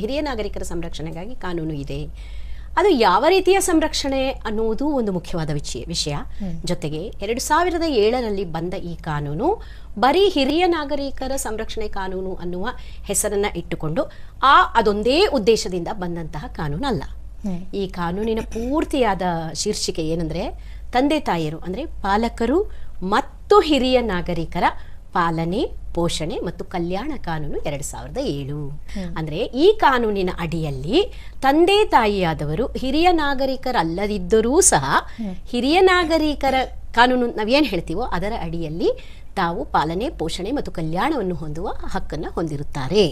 ಹಿರಿಯ ನಾಗರಿಕರ ಸಂರಕ್ಷಣೆಗಾಗಿ ಕಾನೂನು ಇದೆ. ಅದು ಯಾವ ರೀತಿಯ ಸಂರಕ್ಷಣೆ ಅನ್ನುವುದು ಒಂದು ಮುಖ್ಯವಾದ ವಿಷಯ. ವಿಷಯ ಜೊತೆಗೆ ಎರಡು ಸಾವಿರದ ಏಳರಲ್ಲಿ ಬಂದ ಈ ಕಾನೂನು ಬರೀ ಹಿರಿಯ ನಾಗರಿಕರ ಸಂರಕ್ಷಣೆ ಕಾನೂನು ಅನ್ನುವ ಹೆಸರನ್ನ ಇಟ್ಟುಕೊಂಡು ಆ ಅದೊಂದೇ ಉದ್ದೇಶದಿಂದ ಬಂದಂತಹ ಕಾನೂನು ಅಲ್ಲ. ಈ ಕಾನೂನಿನ ಪೂರ್ತಿಯಾದ ಶೀರ್ಷಿಕೆ ಏನಂದ್ರೆ ತಂದೆ ತಾಯಿಯರು ಅಂದ್ರೆ ಪಾಲಕರು ಮತ್ತು ಹಿರಿಯ ನಾಗರಿಕರ ಪಾಲನೆ ಪೋಷಣೆ ಮತ್ತು ಕಲ್ಯಾಣ ಕಾನೂನು ಎರಡು ಸಾವಿರದ ಏಳು. ಅಂದ್ರೆ ಈ ಕಾನೂನಿನ ಅಡಿಯಲ್ಲಿ ತಂದೆ ತಾಯಿಯಾದವರು ಹಿರಿಯ ನಾಗರಿಕರಲ್ಲದಿದ್ದರೂ ಸಹ ಹಿರಿಯ ನಾಗರಿಕರ ಕಾನೂನು ನಾವೇನು ಹೇಳ್ತೀವೋ ಅದರ ಅಡಿಯಲ್ಲಿ ತಾವು ಪಾಲನೆ ಪೋಷಣೆ ಮತ್ತು ಕಲ್ಯಾಣವನ್ನು ಹೊಂದುವ ಹಕ್ಕನ್ನು ಹೊಂದಿರುತ್ತಾರೆ.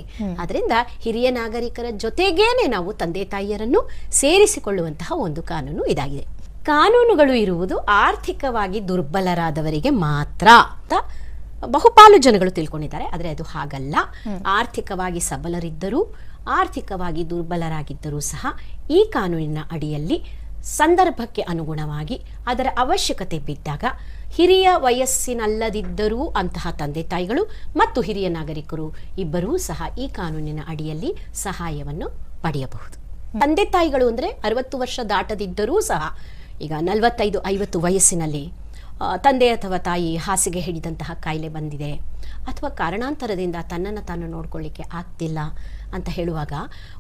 ಅದರಿಂದ ಹಿರಿಯ ನಾಗರಿಕರ ಜೊತೆಗೇನೆ ನಾವು ತಂದೆ ತಾಯಿಯರನ್ನು ಸೇರಿಸಿಕೊಳ್ಳುವಂತಹ ಒಂದು ಕಾನೂನು ಇದಾಗಿದೆ. ಕಾನೂನುಗಳು ಇರುವುದು ಆರ್ಥಿಕವಾಗಿ ದುರ್ಬಲರಾದವರಿಗೆ ಮಾತ್ರ ಅಂತ ಬಹುಪಾಲು ಜನಗಳು ತಿಳ್ಕೊಂಡಿದ್ದಾರೆ, ಆದರೆ ಅದು ಹಾಗಲ್ಲ. ಆರ್ಥಿಕವಾಗಿ ಸಬಲರಿದ್ದರೂ, ಆರ್ಥಿಕವಾಗಿ ದುರ್ಬಲರಾಗಿದ್ದರೂ ಸಹ ಈ ಕಾನೂನಿನ ಅಡಿಯಲ್ಲಿ ಸಂದರ್ಭಕ್ಕೆ ಅನುಗುಣವಾಗಿ ಅದರ ಅವಶ್ಯಕತೆ ಬಿದ್ದಾಗ ಹಿರಿಯ ವಯಸ್ಸಿನಲ್ಲದಿದ್ದರೂ ಅಂತಹ ತಂದೆ ತಾಯಿಗಳು ಮತ್ತು ಹಿರಿಯ ನಾಗರಿಕರು ಇಬ್ಬರೂ ಸಹ ಈ ಕಾನೂನಿನ ಅಡಿಯಲ್ಲಿ ಸಹಾಯವನ್ನು ಪಡೆಯಬಹುದು. ತಂದೆ ತಾಯಿಗಳು ಅಂದರೆ ಅರವತ್ತು ವರ್ಷ ದಾಟದಿದ್ದರೂ ಸಹ ಈಗ ನಲವತ್ತೈದು ಐವತ್ತು ವಯಸ್ಸಿನಲ್ಲಿ ತಂದೆ ಅಥವಾ ತಾಯಿ ಹಾಸಿಗೆ ಹಿಡಿದಂತಹ ಕಾಯಿಲೆ ಬಂದಿದೆ. ಅಥವಾ ಕಾರಣಾಂತರದಿಂದ ತನ್ನನ್ನು ತಾನು ನೋಡ್ಕೊಳ್ಳಿಕ್ಕೆ ಆಗ್ತಿಲ್ಲ ಅಂತ ಹೇಳುವಾಗ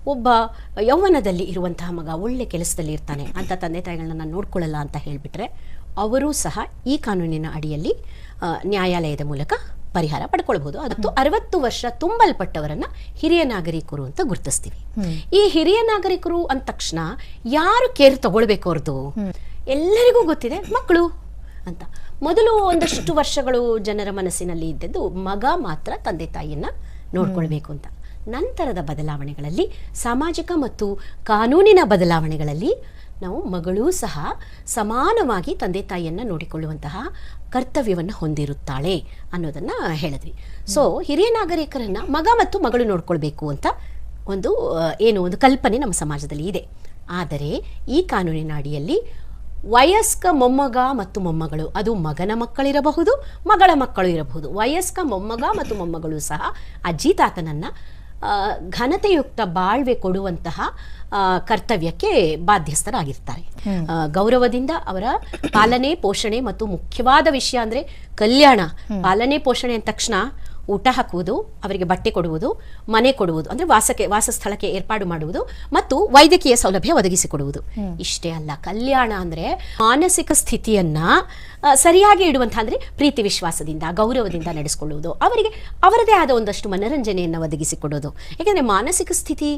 ಒಬ್ಬ ಯೌವನದಲ್ಲಿ ಇರುವಂತಹ ಮಗ ಒಳ್ಳೆ ಕೆಲಸದಲ್ಲಿ ಇರ್ತಾನೆ. ಅಂತ ತಂದೆ ತಾಯಿಗಳನ್ನ ನಾನು ನೋಡ್ಕೊಳ್ಳಲ್ಲ ಅಂತ ಹೇಳಿಬಿಟ್ರೆ ಅವರೂ ಸಹ ಈ ಕಾನೂನಿನ ಅಡಿಯಲ್ಲಿ ನ್ಯಾಯಾಲಯದ ಮೂಲಕ ಪರಿಹಾರ ಪಡ್ಕೊಳ್ಬಹುದು. ಅದು ಅರವತ್ತು ವರ್ಷ ತುಂಬಲ್ಪಟ್ಟವರನ್ನ ಹಿರಿಯ ನಾಗರಿಕರು ಅಂತ ಗುರುತಿಸ್ತೀವಿ. ಈ ಹಿರಿಯ ನಾಗರಿಕರು ಅಂದ ತಕ್ಷಣ ಯಾರು ಕೇರ್ ತಗೊಳ್ಬೇಕು ಅವ್ರದ್ದು ಎಲ್ಲರಿಗೂ ಗೊತ್ತಿದೆ. ಮಕ್ಕಳು ಅಂತ. ಮೊದಲು ಒಂದಷ್ಟು ವರ್ಷಗಳು ಜನರ ಮನಸ್ಸಿನಲ್ಲಿ ಇದ್ದದ್ದು ಮಗ ಮಾತ್ರ ತಂದೆ ತಾಯಿಯನ್ನ ನೋಡ್ಕೊಳ್ಬೇಕು ಅಂತ. ನಂತರದ ಬದಲಾವಣೆಗಳಲ್ಲಿ, ಸಾಮಾಜಿಕ ಮತ್ತು ಕಾನೂನಿನ ಬದಲಾವಣೆಗಳಲ್ಲಿ ನಾವು ಮಗಳೂ ಸಹ ಸಮಾನವಾಗಿ ತಂದೆ ತಾಯಿಯನ್ನು ನೋಡಿಕೊಳ್ಳುವಂತಹ ಕರ್ತವ್ಯವನ್ನು ಹೊಂದಿರುತ್ತಾಳೆ ಅನ್ನೋದನ್ನು ಹೇಳಿದ್ವಿ. ಸೊ ಹಿರಿಯ ನಾಗರಿಕರನ್ನು ಮಗ ಮತ್ತು ಮಗಳು ನೋಡ್ಕೊಳ್ಬೇಕು ಅಂತ ಒಂದು ಏನು ಒಂದು ಕಲ್ಪನೆ ನಮ್ಮ ಸಮಾಜದಲ್ಲಿ ಇದೆ. ಆದರೆ ಈ ಕಾನೂನಿನ ಅಡಿಯಲ್ಲಿ ವಯಸ್ಕ ಮೊಮ್ಮಗ ಮತ್ತು ಮೊಮ್ಮಗಳು ಅದು ಮಗನ ಮಕ್ಕಳಿರಬಹುದು ಮಗಳ ಮಕ್ಕಳು ಇರಬಹುದು. ವಯಸ್ಕ ಮೊಮ್ಮಗ ಮತ್ತು ಮೊಮ್ಮಗಳು ಸಹ ಅಜ್ಜಿ ತಾತನನ್ನ ಘನತೆಯುಕ್ತ ಬಾಳ್ವೆ ಕೊಡುವಂತಹ ಕರ್ತವ್ಯಕ್ಕೆ ಬಾಧ್ಯಸ್ಥರಾಗಿರ್ತಾರೆ. ಗೌರವದಿಂದ ಅವರ ಪಾಲನೆ ಪೋಷಣೆ ಮತ್ತು ಮುಖ್ಯವಾದ ವಿಷಯ ಅಂದ್ರೆ ಕಲ್ಯಾಣ. ಪಾಲನೆ ಪೋಷಣೆ ಅಂದ ತಕ್ಷಣ ಊಟ ಹಾಕುವುದು ಅವರಿಗೆ ಬಟ್ಟೆ ಕೊಡುವುದು ಮನೆ ಕೊಡುವುದು ಅಂದರೆ ವಾಸಕ್ಕೆ ವಾಸಸ್ಥಳಕ್ಕೆ ಏರ್ಪಾಡು ಮಾಡುವುದು ಮತ್ತು ವೈದ್ಯಕೀಯ ಸೌಲಭ್ಯ ಒದಗಿಸಿಕೊಡುವುದು ಇಷ್ಟೇ ಅಲ್ಲ ಕಲ್ಯಾಣ ಅಂದ್ರೆ ಮಾನಸಿಕ ಸ್ಥಿತಿಯನ್ನ ಸರಿಯಾಗಿ ಇಡುವಂಥ ಅಂದರೆ ಪ್ರೀತಿ ವಿಶ್ವಾಸದಿಂದ ಗೌರವದಿಂದ ನಡೆಸಿಕೊಳ್ಳುವುದು. ಅವರಿಗೆ ಅವರದೇ ಆದ ಒಂದಷ್ಟು ಮನರಂಜನೆಯನ್ನು ಒದಗಿಸಿಕೊಡೋದು ಏಕೆಂದರೆ ಮಾನಸಿಕ ಸ್ಥಿತಿ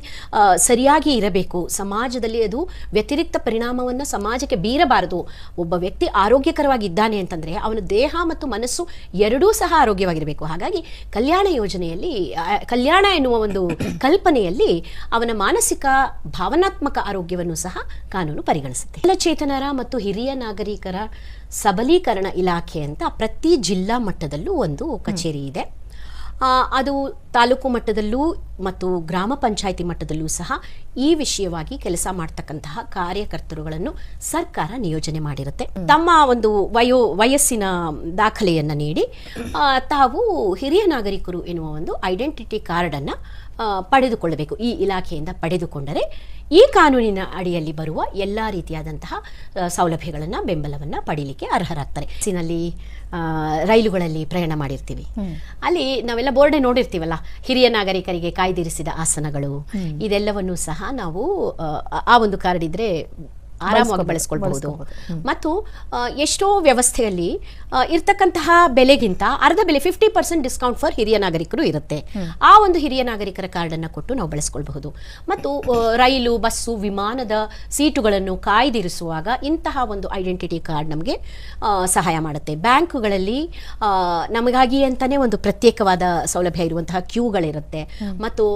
ಸರಿಯಾಗಿ ಇರಬೇಕು. ಸಮಾಜದಲ್ಲಿ ಅದು ವ್ಯತಿರಿಕ್ತ ಪರಿಣಾಮವನ್ನು ಸಮಾಜಕ್ಕೆ ಬೀರಬಾರದು. ಒಬ್ಬ ವ್ಯಕ್ತಿ ಆರೋಗ್ಯಕರವಾಗಿದ್ದಾನೆ ಅಂತಂದರೆ ಅವನ ದೇಹ ಮತ್ತು ಮನಸ್ಸು ಎರಡೂ ಸಹ ಆರೋಗ್ಯವಾಗಿರಬೇಕು. ಹಾಗಾಗಿ ಕಲ್ಯಾಣ ಯೋಜನೆಯಲ್ಲಿ ಕಲ್ಯಾಣ ಎನ್ನುವ ಒಂದು ಕಲ್ಪನೆಯಲ್ಲಿ ಅವನ ಮಾನಸಿಕ ಭಾವನಾತ್ಮಕ ಆರೋಗ್ಯವನ್ನು ಸಹ ಕಾನೂನು ಪರಿಗಣಿಸುತ್ತೆ. ಚೇತನರ ಮತ್ತು ಹಿರಿಯ ನಾಗರಿಕರ ಸಬಲೀಕರಣ ಇಲಾಖೆ ಅಂತ ಪ್ರತಿ ಜಿಲ್ಲಾ ಮಟ್ಟದಲ್ಲೂ ಒಂದು ಕಚೇರಿ ಇದೆ. ಅದು ತಾಲೂಕು ಮಟ್ಟದಲ್ಲೂ ಮತ್ತು ಗ್ರಾಮ ಪಂಚಾಯಿತಿ ಮಟ್ಟದಲ್ಲೂ ಸಹ ಈ ವಿಷಯವಾಗಿ ಕೆಲಸ ಮಾಡ್ತಕ್ಕಂತಹ ಕಾರ್ಯಕರ್ತರುಗಳನ್ನು ಸರ್ಕಾರ ನಿಯೋಜನೆ ಮಾಡಿರುತ್ತೆ. ತಮ್ಮ ಒಂದು ವಯೋ, ವಯಸ್ಸಿನ ದಾಖಲೆಯನ್ನು ನೀಡಿ ತಾವು ಹಿರಿಯ ನಾಗರಿಕರು ಎನ್ನುವ ಒಂದು ಐಡೆಂಟಿಟಿ ಕಾರ್ಡನ್ನು ಪಡೆದುಕೊಳ್ಳಬೇಕು. ಈ ಇಲಾಖೆಯಿಂದ ಪಡೆದುಕೊಂಡರೆ ಈ ಕಾನೂನಿನ ಅಡಿಯಲ್ಲಿ ಬರುವ ಎಲ್ಲ ರೀತಿಯಾದಂತಹ ಸೌಲಭ್ಯಗಳನ್ನು ಬೆಂಬಲವನ್ನು ಪಡೀಲಿಕ್ಕೆ ಅರ್ಹರಾಗ್ತಾರೆ. ಬಸ್ಸಿನಲ್ಲಿ ರೈಲುಗಳಲ್ಲಿ ಪ್ರಯಾಣ ಮಾಡಿರ್ತೀವಿ. ಅಲ್ಲಿ ನಾವೆಲ್ಲ ಬೋರ್ಡೆ ನೋಡಿರ್ತೀವಲ್ಲ ಹಿರಿಯ ನಾಗರಿಕರಿಗೆ ಕಾಯ್ದಿರಿಸಿದ ಆಸನಗಳು. ಇದೆಲ್ಲವನ್ನು ಸಹ ನಾವು ಆ ಒಂದು ಕಾರ್ಡ್ ಇದ್ರೆ ಆರಾಮವಾಗಿ ಬಳಸ್ಕೊಳ್ಬಹುದು. ಮತ್ತು ಎಷ್ಟೋ ವ್ಯವಸ್ಥೆಯಲ್ಲಿ ಇರ್ತಕ್ಕಂತಹ ಬೆಲೆಗಿಂತ ಅರ್ಧ ಬೆಲೆ ಫಿಫ್ಟಿ ಪರ್ಸೆಂಟ್ ಡಿಸ್ಕೌಂಟ್ ಫಾರ್ ಹಿರಿಯ ನಾಗರಿಕರು ಇರುತ್ತೆ. ಆ ಒಂದು ಹಿರಿಯ ನಾಗರಿಕರ ಕಾರ್ಡ್ ಅನ್ನ ಕೊಟ್ಟು ನಾವು ಬಳಸ್ಕೊಳ್ಬಹುದು. ಮತ್ತು ರೈಲು ಬಸ್ಸು ವಿಮಾನದ ಸೀಟುಗಳನ್ನು ಕಾಯ್ದಿರಿಸುವಾಗ ಇಂತಹ ಒಂದು ಐಡೆಂಟಿಟಿ ಕಾರ್ಡ್ ನಮಗೆ ಸಹಾಯ ಮಾಡುತ್ತೆ. ಬ್ಯಾಂಕುಗಳಲ್ಲಿ ನಮಗಾಗಿ ಅಂತಲೇ ಒಂದು ಪ್ರತ್ಯೇಕವಾದ ಸೌಲಭ್ಯ ಇರುವಂತಹ ಕ್ಯೂಗಳಿರುತ್ತೆ. ಮತ್ತು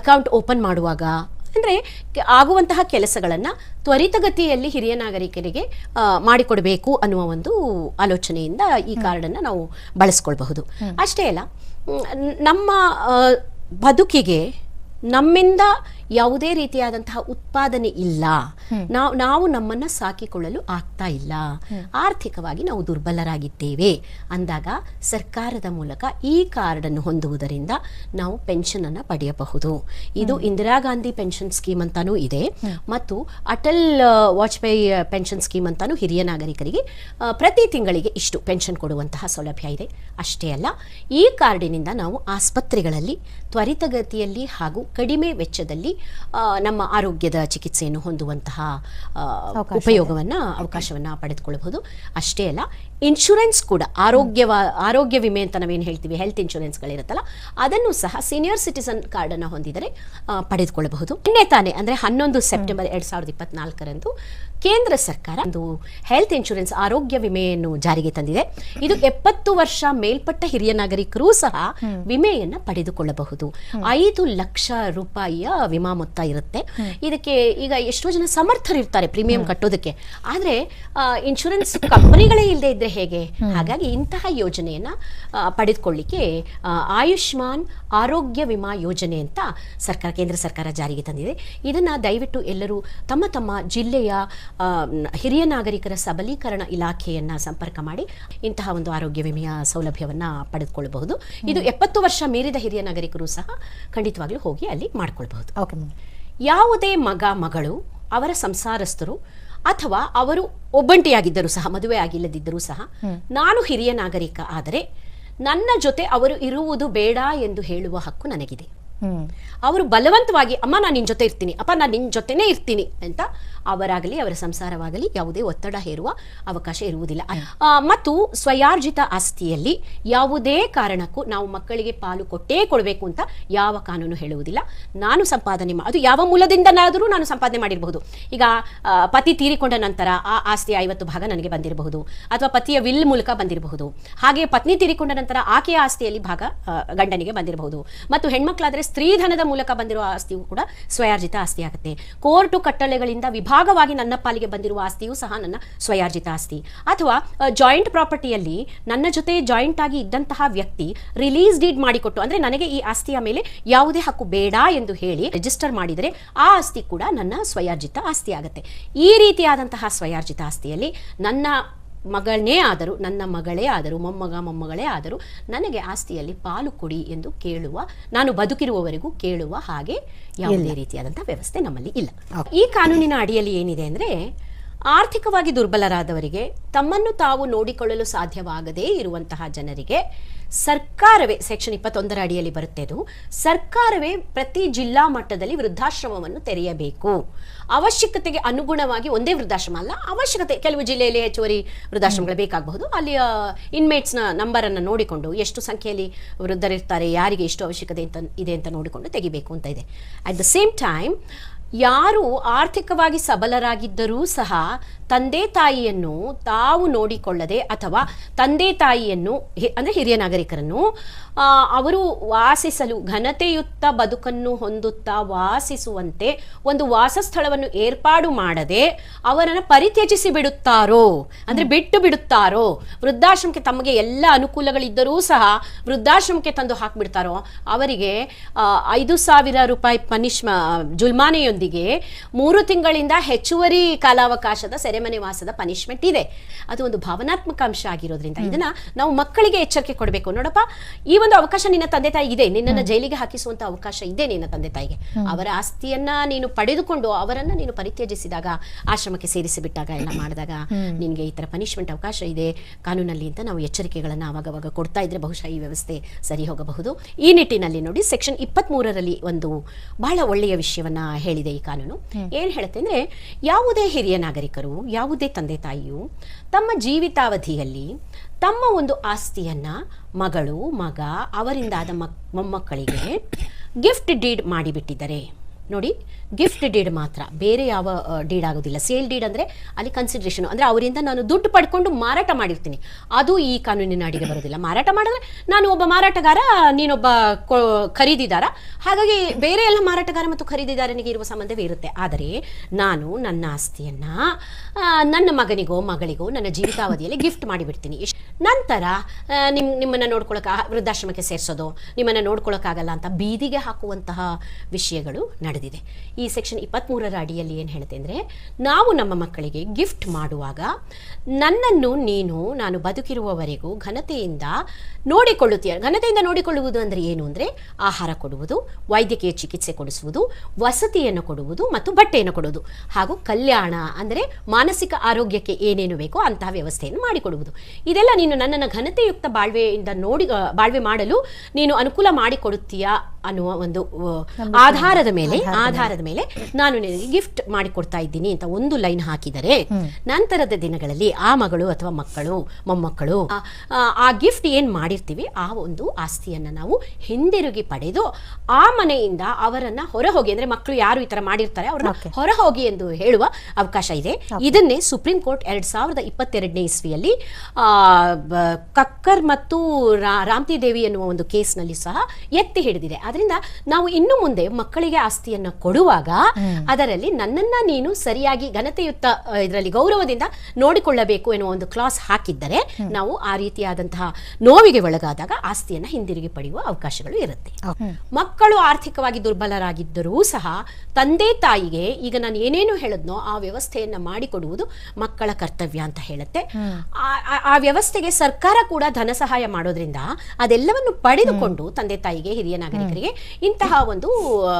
ಅಕೌಂಟ್ ಓಪನ್ ಮಾಡುವಾಗ ಅಂದರೆ ಆಗುವಂತಹ ಕೆಲಸಗಳನ್ನು ತ್ವರಿತಗತಿಯಲ್ಲಿ ಹಿರಿಯ ನಾಗರಿಕರಿಗೆ ಮಾಡಿಕೊಡಬೇಕು ಅನ್ನುವ ಒಂದು ಆಲೋಚನೆಯಿಂದ ಈ ಕಾರ್ಡನ್ನು ನಾವು ಬಳಸ್ಕೊಳ್ಬಹುದು. ಅಷ್ಟೇ ಅಲ್ಲ ನಮ್ಮ ಬದುಕಿಗೆ ನಮ್ಮಿಂದ ಯಾವುದೇ ರೀತಿಯಾದಂತಹ ಉತ್ಪಾದನೆ ಇಲ್ಲ. ನಾವು ನಾವು ನಮ್ಮನ್ನ ಸಾಕಿಕೊಳ್ಳಲು ಆಗ್ತಾ ಇಲ್ಲ. ಆರ್ಥಿಕವಾಗಿ ನಾವು ದುರ್ಬಲರಾಗಿದ್ದೇವೆ. ಅಂದಾಗ ಸರ್ಕಾರದ ಮೂಲಕ ಈ ಕಾರ್ಡ್ ಅನ್ನು ಹೊಂದುವುದರಿಂದ ನಾವು ಪೆನ್ಷನ್ ಅನ್ನು ಪಡೆಯಬಹುದು. ಇದು ಇಂದಿರಾ ಗಾಂಧಿ ಪೆನ್ಷನ್ ಸ್ಕೀಮ್ ಅಂತಾನೂ ಇದೆ. ಮತ್ತು ಅಟಲ್ ವಾಜಪೇಯಿ ಪೆನ್ಷನ್ ಸ್ಕೀಮ್ ಅಂತಾನೂ ಹಿರಿಯ ನಾಗರಿಕರಿಗೆ ಪ್ರತಿ ತಿಂಗಳಿಗೆ ಇಷ್ಟು ಪೆನ್ಷನ್ ಕೊಡುವಂತಹ ಸೌಲಭ್ಯ ಇದೆ. ಅಷ್ಟೇ ಅಲ್ಲ ಈ ಕಾರ್ಡಿನಿಂದ ನಾವು ಆಸ್ಪತ್ರೆಗಳಲ್ಲಿ ತ್ವರಿತಗತಿಯಲ್ಲಿ ಹಾಗೂ ಕಡಿಮೆ ವೆಚ್ಚದಲ್ಲಿ ನಮ್ಮ ಆರೋಗ್ಯದ ಚಿಕಿತ್ಸೆಯನ್ನು ಹೊಂದುವಂತಹ ಉಪಯೋಗವನ್ನು ಅವಕಾಶವನ್ನು ಪಡೆದುಕೊಳ್ಳಬಹುದು. ಅಷ್ಟೇ ಅಲ್ಲ ಇನ್ಶೂರೆನ್ಸ್ ಕೂಡ ಆರೋಗ್ಯವ ಆರೋಗ್ಯ ವಿಮೆ ಅಂತ ನಾವೇನು ಹೇಳ್ತೀವಿ ಹೆಲ್ತ್ ಇನ್ಶೂರೆನ್ಸ್ಗಳಿರುತ್ತಲ್ಲ ಅದನ್ನು ಸಹ ಸೀನಿಯರ್ ಸಿಟಿಸನ್ ಕಾರ್ಡನ್ನು ಹೊಂದಿದರೆ ಪಡೆದುಕೊಳ್ಳಬಹುದು. ನಿನ್ನೆ ತಾನೇ ಅಂದ್ರೆ ಹನ್ನೊಂದು ಸೆಪ್ಟೆಂಬರ್ ಎರಡು ಸಾವಿರದ ಇಪ್ಪತ್ನಾಲ್ಕರಂದು ಕೇಂದ್ರ ಸರ್ಕಾರ ಒಂದು ಹೆಲ್ತ್ ಇನ್ಶೂರೆನ್ಸ್ ಆರೋಗ್ಯ ವಿಮೆಯನ್ನು ಜಾರಿಗೆ ತಂದಿದೆ. ಇದು ಎಪ್ಪತ್ತು ವರ್ಷ ಮೇಲ್ಪಟ್ಟ ಹಿರಿಯ ನಾಗರಿಕರು ಸಹ ವಿಮೆಯನ್ನು ಪಡೆದುಕೊಳ್ಳಬಹುದು. ಐದು ಲಕ್ಷ ರೂಪಾಯಿಯ ವಿಮಾ ಮೊತ್ತ ಇರುತ್ತೆ. ಇದಕ್ಕೆ ಈಗ ಎಷ್ಟೋ ಜನ ಸಮರ್ಥರಿರ್ತಾರೆ ಪ್ರೀಮಿಯಂ ಕಟ್ಟೋದಕ್ಕೆ. ಆದರೆ ಇನ್ಶೂರೆನ್ಸ್ ಕಂಪನಿಗಳೇ ಇಲ್ಲದೆ ಇದ್ರೆ ಹೇಗೆ? ಹಾಗಾಗಿ ಇಂತಹ ಯೋಜನೆಯನ್ನ ಪಡೆದುಕೊಳ್ಳಿಕ್ಕೆ ಆಯುಷ್ಮಾನ್ ಆರೋಗ್ಯ ವಿಮಾ ಯೋಜನೆ ಅಂತ ಸರ್ಕಾರ ಕೇಂದ್ರ ಸರ್ಕಾರ ಜಾರಿಗೆ ತಂದಿದೆ. ಇದನ್ನ ದಯವಿಟ್ಟು ಎಲ್ಲರೂ ತಮ್ಮ ತಮ್ಮ ಜಿಲ್ಲೆಯ ಹಿರಿಯ ನಾಗರಿಕರ ಸಬಲೀಕರಣ ಇಲಾಖೆಯನ್ನ ಸಂಪರ್ಕ ಮಾಡಿ ಇಂತಹ ಒಂದು ಆರೋಗ್ಯ ವಿಮೆಯ ಸೌಲಭ್ಯವನ್ನ ಪಡೆದುಕೊಳ್ಳಬಹುದು. ಇದು ಎಪ್ಪತ್ತು ವರ್ಷ ಮೀರಿದ ಹಿರಿಯ ನಾಗರಿಕರು ಸಹ ಖಂಡಿತವಾಗ್ಲೂ ಹೋಗಿ ಅಲ್ಲಿ ಮಾಡ್ಕೊಳ್ಬಹುದು. ಯಾವುದೇ ಮಗ ಮಗಳು ಅವರ ಸಂಸಾರಸ್ಥರು ಅಥವಾ ಅವರು ಒಬ್ಬಂಟಿಯಾಗಿದ್ದರೂ ಸಹ ಮದುವೆ ಆಗಿಲ್ಲದಿದ್ದರೂ ಸಹ ನಾನು ಹಿರಿಯ ನಾಗರಿಕ ಆದರೆ ನನ್ನ ಜೊತೆ ಅವರು ಇರುವುದು ಬೇಡ ಎಂದು ಹೇಳುವ ಹಕ್ಕು ನನಗಿದೆ. ಅವರು ಬಲವಂತವಾಗಿ, ಅಮ್ಮ, ನಾನು ನಿನ್ನ ಜೊತೆ ಇರ್ತೀನಿ. ಅಪ್ಪ, ನಾನು ನಿನ್ನ ಜೊತೆನೇ ಇರ್ತೀನಿ. ಅಂತ ಅವರಾಗಲಿ, ಅವರ ಸಂಸಾರವಾಗಲಿ ಯಾವುದೇ ಒತ್ತಡ ಹೇರುವ ಅವಕಾಶ ಇರುವುದಿಲ್ಲ. ಮತ್ತು ಸ್ವಯಾರ್ಜಿತ ಆಸ್ತಿಯಲ್ಲಿ ಯಾವುದೇ ಕಾರಣಕ್ಕೂ ನಾವು ಮಕ್ಕಳಿಗೆ ಪಾಲು ಕೊಟ್ಟೇ ಕೊಡಬೇಕು ಅಂತ ಯಾವ ಕಾನೂನು ಹೇಳುವುದಿಲ್ಲ. ನಾನು ಸಂಪಾದನೆ ಅದು ಯಾವ ಮೂಲದಿಂದನಾದರೂ ನಾನು ಸಂಪಾದನೆ ಮಾಡಿರಬಹುದು. ಈಗ ಪತಿ ತೀರಿಕೊಂಡ ನಂತರ ಆ ಆಸ್ತಿಯ ಐವತ್ತು ಭಾಗ ನನಗೆ ಬಂದಿರಬಹುದು. ಅಥವಾ ಪತಿಯ ವಿಲ್ ಮೂಲಕ ಬಂದಿರಬಹುದು. ಹಾಗೆ ಪತ್ನಿ ತೀರಿಕೊಂಡ ನಂತರ ಆಕೆಯ ಆಸ್ತಿಯಲ್ಲಿ ಭಾಗ ಗಂಡನಿಗೆ ಬಂದಿರಬಹುದು. ಮತ್ತು ಹೆಣ್ಮಕ್ಳಾದ್ರೆ ಸ್ತ್ರೀಧನದ ಮೂಲಕ ಬಂದಿರುವ ಆಸ್ತಿಯೂ ಕೂಡ ಸ್ವಯಾರ್ಜಿತ ಆಸ್ತಿ ಆಗುತ್ತೆ. ಕೋರ್ಟು ಕಟ್ಟಳೆಗಳಿಂದ ವಿಭಾಗವಾಗಿ ನನ್ನ ಪಾಲಿಗೆ ಬಂದಿರುವ ಆಸ್ತಿಯೂ ಸಹ ನನ್ನ ಸ್ವಯಾರ್ಜಿತ ಆಸ್ತಿ. ಅಥವಾ ಜಾಯಿಂಟ್ ಪ್ರಾಪರ್ಟಿಯಲ್ಲಿ ನನ್ನ ಜೊತೆ ಜಾಯಿಂಟ್ ಆಗಿ ಇದ್ದಂತಹ ವ್ಯಕ್ತಿ ರಿಲೀಸ್ ಡೀಡ್ ಮಾಡಿಕೊಟ್ಟು, ಅಂದ್ರೆ ನನಗೆ ಈ ಆಸ್ತಿಯ ಮೇಲೆ ಯಾವುದೇ ಹಕ್ಕು ಬೇಡ ಎಂದು ಹೇಳಿ ರಿಜಿಸ್ಟರ್ ಮಾಡಿದರೆ ಆ ಆಸ್ತಿ ಕೂಡ ನನ್ನ ಸ್ವಯಾರ್ಜಿತ ಆಸ್ತಿ ಆಗುತ್ತೆ. ಈ ರೀತಿಯಾದಂತಹ ಸ್ವಯಾರ್ಜಿತ ಆಸ್ತಿಯಲ್ಲಿ ನನ್ನ ಮಗಳನ್ನೇ ಆದರೂ ನನ್ನ ಮಗಳೇ ಆದರೂ ಮೊಮ್ಮಗ ಮೊಮ್ಮಗಳೇ ಆದರೂ ನನಗೆ ಆಸ್ತಿಯಲ್ಲಿ ಪಾಲು ಕೊಡಿ ಎಂದು ಕೇಳುವ ನಾನು ಬದುಕಿರುವವರೆಗೂ ಕೇಳುವ ಹಾಗೆ ಯಾವುದೇ ರೀತಿಯಾದಂತಹ ವ್ಯವಸ್ಥೆ ನಮ್ಮಲ್ಲಿ ಇಲ್ಲ. ಈ ಕಾನೂನಿನ ಅಡಿಯಲ್ಲಿ ಏನಿದೆ ಅಂದ್ರೆ ಆರ್ಥಿಕವಾಗಿ ದುರ್ಬಲರಾದವರಿಗೆ ತಮ್ಮನ್ನು ತಾವು ನೋಡಿಕೊಳ್ಳಲು ಸಾಧ್ಯವಾಗದೇ ಇರುವಂತಹ ಜನರಿಗೆ ಸರ್ಕಾರವೇ ಸೆಕ್ಷನ್ ಇಪ್ಪತ್ತೊಂದರ ಅಡಿಯಲ್ಲಿ ಬರುತ್ತೆ ಅದು ಸರ್ಕಾರವೇ ಪ್ರತಿ ಜಿಲ್ಲಾ ಮಟ್ಟದಲ್ಲಿ ವೃದ್ಧಾಶ್ರಮವನ್ನು ತೆರೆಯಬೇಕು. ಅವಶ್ಯಕತೆಗೆ ಅನುಗುಣವಾಗಿ ಒಂದೇ ವೃದ್ಧಾಶ್ರಮ ಅಲ್ಲ, ಅವಶ್ಯಕತೆ, ಕೆಲವು ಜಿಲ್ಲೆಯಲ್ಲಿ ಹೆಚ್ಚುವರಿ ವೃದ್ಧಾಶ್ರಮಗಳು ಬೇಕಾಗಬಹುದು. ಅಲ್ಲಿಯ ಇನ್ಮೇಟ್ಸ್ನ ನಂಬರನ್ನು ನೋಡಿಕೊಂಡು, ಎಷ್ಟು ಸಂಖ್ಯೆಯಲ್ಲಿ ವೃದ್ಧರಿರ್ತಾರೆ, ಯಾರಿಗೆ ಎಷ್ಟು ಅವಶ್ಯಕತೆ ಅಂತ, ಇದೆ ಅಂತ ನೋಡಿಕೊಂಡು ತೆಗಿಬೇಕು ಅಂತ ಇದೆ. ಅಟ್ ದ ಸೇಮ್ ಟೈಮ್ ಯಾರು ಆರ್ಥಿಕವಾಗಿ ಸಬಲರಾಗಿದ್ದರೂ ಸಹ ತಂದೆ ತಾಯಿಯನ್ನು ತಾವು ನೋಡಿಕೊಳ್ಳದೆ ಅಥವಾ ತಂದೆ ತಾಯಿಯನ್ನು ಅಂದರೆ ಹಿರಿಯ ನಾಗರಿಕರನ್ನು ಅವರು ವಾಸಿಸಲು ಘನತೆಯುತ್ತ ಬದುಕನ್ನು ಹೊಂದುತ್ತಾ ವಾಸಿಸುವಂತೆ ಒಂದು ವಾಸಸ್ಥಳವನ್ನು ಏರ್ಪಾಡು ಮಾಡದೆ ಅವರನ್ನು ಪರಿತ್ಯಜಿಸಿ ಬಿಡುತ್ತಾರೋ, ಅಂದ್ರೆ ಬಿಟ್ಟು ಬಿಡುತ್ತಾರೋ, ವೃದ್ಧಾಶ್ರಮಕ್ಕೆ ತಮಗೆ ಎಲ್ಲ ಅನುಕೂಲಗಳಿದ್ದರೂ ಸಹ ವೃದ್ಧಾಶ್ರಮಕ್ಕೆ ತಂದು ಹಾಕಿಬಿಡ್ತಾರೋ, ಅವರಿಗೆ ಐದು ಸಾವಿರ ರೂಪಾಯಿ ಪನಿಷ್ಮ, ಜುಲ್ಮಾನೆಯೊಂದಿಗೆ ಮೂರು ತಿಂಗಳಿಂದ ಹೆಚ್ಚುವರಿ ಕಾಲಾವಕಾಶದ ಸೆರೆಮನೆ ವಾಸದ ಪನಿಷ್ಮೆಂಟ್ ಇದೆ. ಅದು ಒಂದು ಭಾವನಾತ್ಮಕ ಅಂಶ ಆಗಿರೋದ್ರಿಂದ ಇದನ್ನ ನಾವು ಮಕ್ಕಳಿಗೆ ಎಚ್ಚರಿಕೆ ಕೊಡಬೇಕು. ನೋಡಪ್ಪ ಈ ಒಂದು ಅವಕಾಶ ನಿನ್ನ ತಂದೆ ತಾಯಿ ಇದೆ. ನಿನ್ನನ್ನು ಜೈಲಿಗೆ ಹಾಕಿಸುವಂತ ಅವಕಾಶ ಇದೆ ನಿನ್ನ ತಂದೆ ತಾಯಿಗೆ. ಅವರ ಆಸ್ತಿಯನ್ನ ನೀನು ಪಡೆದುಕೊಂಡು ಅವರನ್ನ ನೀನು ಪರಿತ್ಯಜಿಸಿದಾಗ ಆಶ್ರಮಕ್ಕೆ ಸೇರಿಸಿ ಬಿಟ್ಟಾಗ ಎಲ್ಲ ಮಾಡಿದಾಗ ನಿನ್ಗೆ ಈ ತರ ಪನಿಷ್ಮೆಂಟ್ ಅವಕಾಶ ಇದೆ. ಕಾನೂನಲ್ಲಿ ಅಂತ ನಾವು ಎಚ್ಚರಿಕೆಗಳನ್ನ ಅವಾಗವಾಗ ಕೊಡ್ತಾ ಇದ್ರೆ ಬಹುಶಃ ಈ ವ್ಯವಸ್ಥೆ ಸರಿ ಹೋಗಬಹುದು. ಈ ನಿಟ್ಟಿನಲ್ಲಿ ನೋಡಿ ಸೆಕ್ಷನ್ ಇಪ್ಪತ್ತ್ ಮೂರರಲ್ಲಿ ಒಂದು ಬಹಳ ಒಳ್ಳೆಯ ವಿಷಯವನ್ನ ಹೇಳಿದೆ. ಈ ಕಾನೂನು. ಏನ್ ಹೇಳುತ್ತೆ ಅಂದ್ರೆ ಯಾವುದೇ ಹಿರಿಯ ನಾಗರಿಕರು ಯಾವುದೇ ತಂದೆ ತಾಯಿಯು ತಮ್ಮ ಜೀವಿತಾವಧಿಯಲ್ಲಿ ತಮ್ಮ ಒಂದು ಆಸ್ತಿಯನ್ನ ಮಗಳು ಮಗ ಅವರಿಂದಾದ ಮಕ್ ಮೊಮ್ಮಕ್ಕಳಿಗೆ ಗಿಫ್ಟ್ ಡೀಡ್ ಮಾಡಿಬಿಟ್ಟಿದ್ದಾರೆ. ನೋಡಿ ಗಿಫ್ಟ್ ಡೀಡ್ ಮಾತ್ರ. ಬೇರೆ ಯಾವ ಡೀಡ್ ಆಗೋದಿಲ್ಲ. ಸೇಲ್ ಡೀಡ್ ಅಂದ್ರೆ ಅಲ್ಲಿ ಕನ್ಸಿಡ್ರೇಷನ್ ಅಂದ್ರೆ ಅವರಿಂದ ನಾನು ದುಡ್ಡು ಪಡ್ಕೊಂಡು ಮಾರಾಟ ಮಾಡಿರ್ತೀನಿ. ಅದು ಈ ಕಾನೂನಿನ ಅಡಿಗೆ ಬರೋದಿಲ್ಲ. ಮಾರಾಟ ಮಾಡಿದ್ರೆ ನಾನು ಒಬ್ಬ ಮಾರಾಟಗಾರ, ನೀನೊಬ್ಬ ಖರೀದಿದಾರ. ಹಾಗಾಗಿ ಬೇರೆ ಎಲ್ಲ ಮಾರಾಟಗಾರ ಮತ್ತು ಖರೀದಿದಾರನಿಗೆ ಇರುವ ಸಂಬಂಧವೇ ಇರುತ್ತೆ. ಆದರೆ ನಾನು ನನ್ನ ಆಸ್ತಿಯನ್ನ ನನ್ನ ಮಗನಿಗೋ, ಮಗಳಿಗೋ, ನನ್ನ ಜೀವಿತಾವಧಿಯಲ್ಲಿ ಗಿಫ್ಟ್ ಮಾಡಿಬಿಡ್ತೀನಿ. ನಂತರ ನಿಮ್ಮ ನಿಮ್ಮನ್ನು ನೋಡ್ಕೊಳಕ ವೃದ್ಧಾಶ್ರಮಕ್ಕೆ ಸೇರಿಸೋದು, ನಿಮ್ಮನ್ನ ನೋಡ್ಕೊಳ್ಳೋಕ್ಕಾಗಲ್ಲ ಅಂತ ಬೀದಿಗೆ ಹಾಕುವಂತಹ ವಿಷಯಗಳು ನಡೆದಿದೆ ಈ ಸೆಕ್ಷನ್ ಇಪ್ಪತ್ತ್ಮೂರರ ಅಡಿಯಲ್ಲಿ ಏನು ಹೇಳುತ್ತೆ ಅಂದರೆ ನಾವು ನಮ್ಮ ಮಕ್ಕಳಿಗೆ ಗಿಫ್ಟ್ ಮಾಡುವಾಗ ನನ್ನನ್ನು ನೀನು ನಾನು ಬದುಕಿರುವವರೆಗೂ ಘನತೆಯಿಂದ ನೋಡಿಕೊಳ್ಳುತ್ತೀಯ. ಘನತೆಯಿಂದ ನೋಡಿಕೊಳ್ಳುವುದು ಅಂದರೆ ಏನು ಅಂದರೆ ಆಹಾರ ಕೊಡುವುದು ವೈದ್ಯಕೀಯ ಚಿಕಿತ್ಸೆ ಕೊಡಿಸುವುದು ವಸತಿಯನ್ನು ಕೊಡುವುದು ಮತ್ತು ಬಟ್ಟೆಯನ್ನು ಕೊಡುವುದು. ಹಾಗೂ ಕಲ್ಯಾಣ ಅಂದರೆ ಮಾನಸಿಕ ಆರೋಗ್ಯಕ್ಕೆ ಏನೇನು ಬೇಕೋ ಅಂತಹ ವ್ಯವಸ್ಥೆಯನ್ನು ಮಾಡಿಕೊಡುವುದು. ಇದೆಲ್ಲ ನೀನು ನನ್ನನ್ನು ಘನತೆಯುಕ್ತ ಬಾಳ್ವೆಯಿಂದ ನೋಡಿ ಬಾಳ್ವೆ ಮಾಡಲು ನೀನು ಅನುಕೂಲ ಮಾಡಿಕೊಡುತ್ತೀಯಾ ಅನ್ನುವ ಒಂದು ಆಧಾರದ ಮೇಲೆ ಆಧಾರದ ಮೇಲೆ ನಾನು ನಿನಗೆ ಗಿಫ್ಟ್ ಮಾಡಿಕೊಡ್ತಾ ಇದ್ದೀನಿ ಅಂತ ಒಂದು ಲೈನ್ ಹಾಕಿದರೆ ನಂತರದ ದಿನಗಳಲ್ಲಿ ಆ ಮಗಳು ಅಥವಾ ಮಕ್ಕಳು ಮೊಮ್ಮಕ್ಕಳು ಆ- ಗಿಫ್ಟ್ ಏನ್ ಮಾಡಿರ್ತೀವಿ ಆ ಒಂದು ಆಸ್ತಿಯನ್ನ ನಾವು ಹಿಂದಿರುಗಿ ಪಡೆದು ಆ ಮನೆಯಿಂದ ಅವರನ್ನ ಹೊರಹೋಗಿ ಅಂದ್ರೆ ಮಕ್ಕಳು ಯಾರು ಈ ತರ ಮಾಡಿರ್ತಾರೆ ಅವ್ರನ್ನ ಹೊರ ಹೋಗಿ ಎಂದು ಹೇಳುವ ಅವಕಾಶ ಇದೆ. ಇದನ್ನೇ ಸುಪ್ರೀಂ ಕೋರ್ಟ್ ಎರಡ್ ಸಾವಿರದ ಇಪ್ಪತ್ತೆರಡನೇ ಇಸ್ವಿಯಲ್ಲಿ ಆ, ಕಕ್ಕರ್ ಮತ್ತು ರಾಮ್ತಿ ದೇವಿ ಎನ್ನುವ ಒಂದು ಕೇಸ್ನಲ್ಲಿ ಸಹ ಎತ್ತಿ ಹಿಡಿದಿದೆ. ಅದರಿಂದ ನಾವು ಇನ್ನು ಮುಂದೆ ಮಕ್ಕಳಿಗೆ ಆಸ್ತಿಯನ್ನ ಕೊಡುವಾಗ ಅದರಲ್ಲಿ ನನ್ನನ್ನ ನೀನು ಸರಿಯಾಗಿ ಘನತೆಯುತ್ತ ಇದರಲ್ಲಿ ಗೌರವದಿಂದ ನೋಡಿಕೊಳ್ಳಬೇಕು ಎನ್ನುವ ಒಂದು ಕ್ಲಾಸ್ ಹಾಕಿದ್ದರೆ ನಾವು ಆ ರೀತಿಯಾದಂತಹ ನೋವಿಗೆ ಒಳಗಾದಾಗ ಆಸ್ತಿಯನ್ನ ಹಿಂದಿರುಗಿ ಪಡೆಯುವ ಅವಕಾಶಗಳು ಇರುತ್ತೆ. ಮಕ್ಕಳು ಆರ್ಥಿಕವಾಗಿ ದುರ್ಬಲರಾಗಿದ್ದರೂ ಸಹ ತಂದೆ ತಾಯಿಗೆ ಈಗ ನಾನು ಏನೇನು ಹೇಳದ್ನೋ ಆ ವ್ಯವಸ್ಥೆಯನ್ನ ಮಾಡಿಕೊಡುವುದು ಮಕ್ಕಳ ಕರ್ತವ್ಯ ಅಂತ ಹೇಳುತ್ತೆ. ಆ- ವ್ಯವಸ್ಥೆಗೆ ಸರ್ಕಾರ ಕೂಡ ಧನ ಸಹಾಯ ಮಾಡೋದ್ರಿಂದ ಅದೆಲ್ಲವನ್ನು ಪಡೆದುಕೊಂಡು ತಂದೆ ತಾಯಿಗೆ ಹಿರಿಯ ನಾಗರಿಕರಿಗೆ ಇಂತಹ ಒಂದು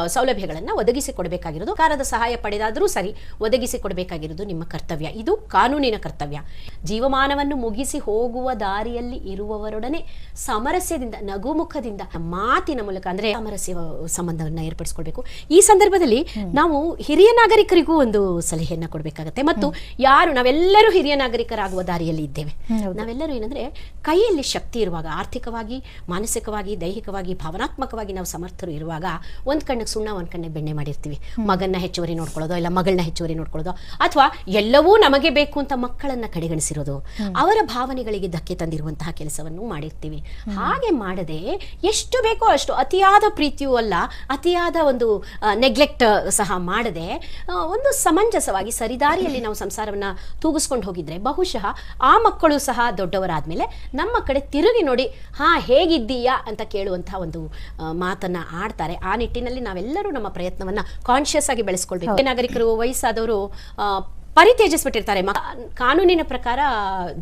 ಸೌಲಭ್ಯಗಳನ್ನ ಒದಗಿಸಿ ಕೊಡಬೇಕಾಗಿರೋದು ಕಾರದ ಸಹಾಯ ಪಡೆದಾದರೂ ಸರಿ ಒದಗಿಸಿ ಕೊಡಬೇಕಾಗಿರೋದು ನಿಮ್ಮ ಕರ್ತವ್ಯ. ಇದು ಕಾನೂನಿನ ಕರ್ತವ್ಯ. ಜೀವಮಾನವನ್ನು ಮುಗಿಸಿ ಹೋಗುವ ದಾರಿಯಲ್ಲಿ ಇರುವವರೊಡನೆ ಸಾಮರಸ್ಯದಿಂದ ನಗುಮುಖದಿಂದ ಮಾತಿನ ಮೂಲಕ ಅಂದ್ರೆ ಸಾಮರಸ್ಯ ಸಂಬಂಧವನ್ನ ಏರ್ಪಡಿಸಿಕೊಳ್ಬೇಕು. ಈ ಸಂದರ್ಭದಲ್ಲಿ ನಾವು ಹಿರಿಯ ನಾಗರಿಕರಿಗೂ ಒಂದು ಸಲಹೆಯನ್ನ ಕೊಡಬೇಕಾಗತ್ತೆ. ಮತ್ತು ಯಾರು ನಾವೆಲ್ಲರೂ ಹಿರಿಯ ನಾಗರಿಕರಾಗುವ ದಾರಿಯಲ್ಲಿ ಇದ್ದೇವೆ. ನಾವೆಲ್ಲರೂ ಏನಂದ್ರೆ ಕೈಯಲ್ಲಿ ಶಕ್ತಿ ಇರುವಾಗ ಆರ್ಥಿಕವಾಗಿ ಮಾನಸಿಕವಾಗಿ ದೈಹಿಕವಾಗಿ ಭಾವನಾತ್ಮಕವಾಗಿ ನಾವು ಸಮರ್ಥರು ಇರುವಾಗ ಒಂದ್ ಕಣ್ಣಿಗೆ ಸುಣ್ಣ ಒಂದ್ ಕಣ್ಣಿಗೆ ಬೆಣ್ಣೆ ಮಾಡಿರ್ತೀವಿ. ಮಗನ್ನ ಹೆಚ್ಚುವರಿ ನೋಡ್ಕೊಳ್ಳೋದು, ಇಲ್ಲ ಮಗಳನ್ನ ಹೆಚ್ಚುವರಿ ನೋಡ್ಕೊಳ್ಳೋದು, ಅಥವಾ ಎಲ್ಲವೂ ನಮಗೆ ಬೇಕು ಅಂತ ಮಕ್ಕಳನ್ನ ಕಡೆಗಣಿಸಿರೋದು, ಅವರ ಭಾವನೆಗಳಿಗೆ ಧಕ್ಕೆ ತಂದಿರುವಂತಹ ಕೆಲಸವನ್ನು ಮಾಡಿರ್ತೀವಿ. ಹಾಗೆ ಮಾಡದೆ ಎಷ್ಟು ಬೇಕೋ ಅಷ್ಟು ಅತಿಯಾದ ಪ್ರೀತಿಯೂ ಅಲ್ಲ, ಅತಿಯಾದ ಒಂದು ನೆಗ್ಲೆಕ್ಟ್ ಸಹ ಮಾಡದೆ ಒಂದು ಸಮಂಜಸವಾಗಿ ಸರಿದಾರಿಯಲ್ಲಿ ನಾವು ಸಂಸಾರವನ್ನ ತೂಗಿಸ್ಕೊಂಡು ಹೋಗಿದ್ರೆ ಬಹುಶಃ ಆ ಮಕ್ಕಳು ಸಹ ದೊಡ್ಡವರಾದ್ಮೇಲೆ ನಮ್ಮ ಕಡೆ ತಿರುಗಿ ನೋಡಿ, ಹಾ, ಹೇಗಿದ್ದೀಯಾ? ಅಂತ ಕೇಳುವಂತಹ ಒಂದು ಮಾತನ್ನ ಆಡ್ತಾರೆ. ಆ ನಿಟ್ಟಿನಲ್ಲಿ ನಾವೆಲ್ಲರೂ ನಮ್ಮ ಪ್ರಯತ್ನವನ್ನ ಕಾನ್ಶಿಯಸ್ ಆಗಿ ಬೆಳೆಸ್ಕೊಳ್ಬೇಕು. ನಾಗರಿಕರು ವಯಸ್ಸಾದವರು ಆ, ಪರಿತ್ಯಜಿಸ್ಬಿಟ್ಟಿರ್ತಾರೆ. ಕಾನೂನಿನ ಪ್ರಕಾರ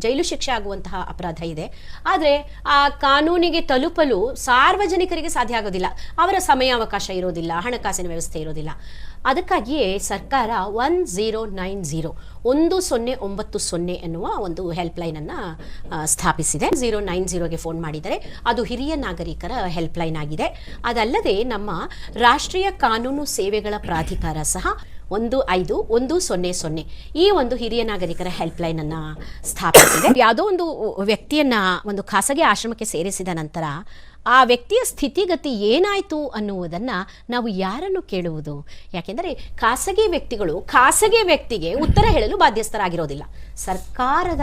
ಜೈಲು ಶಿಕ್ಷೆ ಆಗುವಂತಹ ಅಪರಾಧ ಇದೆ. ಆದರೆ ಆ ಕಾನೂನಿಗೆ ತಲುಪಲು ಸಾರ್ವಜನಿಕರಿಗೆ ಸಾಧ್ಯ ಆಗೋದಿಲ್ಲ. ಅವರ ಸಮಯಾವಕಾಶ ಇರೋದಿಲ್ಲ, ಹಣಕಾಸಿನ ವ್ಯವಸ್ಥೆ ಇರೋದಿಲ್ಲ. ಅದಕ್ಕಾಗಿಯೇ ಸರ್ಕಾರ ಒನ್ ಝೀರೋ ನೈನ್ ಝೀರೋ ಒಂದು ಸೊನ್ನೆ ಒಂಬತ್ತು ಸೊನ್ನೆ ಎನ್ನುವ ಒಂದು ಹೆಲ್ಪ್ಲೈನನ್ನು ಸ್ಥಾಪಿಸಿದೆ. ಝೀರೋ ನೈನ್ ಝೀರೋಗೆ ಫೋನ್ ಮಾಡಿದರೆ ಅದು ಹಿರಿಯ ನಾಗರಿಕರ ಹೆಲ್ಪ್ಲೈನ್ ಆಗಿದೆ. ಅದಲ್ಲದೆ ನಮ್ಮ ರಾಷ್ಟ್ರೀಯ ಕಾನೂನು ಸೇವೆಗಳ ಪ್ರಾಧಿಕಾರ ಸಹ ಒಂದು ಐದು ಒಂದು ಸೊನ್ನೆ ಸೊನ್ನೆ. ಈ ಒಂದು ಹಿರಿಯ ನಾಗರಿಕರ ಹೆಲ್ಪ್ಲೈನನ್ನು ಸ್ಥಾಪಿಸಿದೆ. ಯಾವುದೋ ಒಂದು ವ್ಯಕ್ತಿಯನ್ನ ಒಂದು ಖಾಸಗಿ ಆಶ್ರಮಕ್ಕೆ ಸೇರಿಸಿದ ನಂತರ ಆ ವ್ಯಕ್ತಿಯ ಸ್ಥಿತಿಗತಿ ಏನಾಯಿತು ಅನ್ನುವುದನ್ನ ನಾವು ಯಾರನ್ನು ಕೇಳುವುದು? ಯಾಕೆಂದರೆ ಖಾಸಗಿ ವ್ಯಕ್ತಿಗಳು ಖಾಸಗಿ ವ್ಯಕ್ತಿಗೆ ಉತ್ತರ ಹೇಳಲು ಬಾಧ್ಯಸ್ಥರಾಗಿರೋದಿಲ್ಲ. ಸರ್ಕಾರದ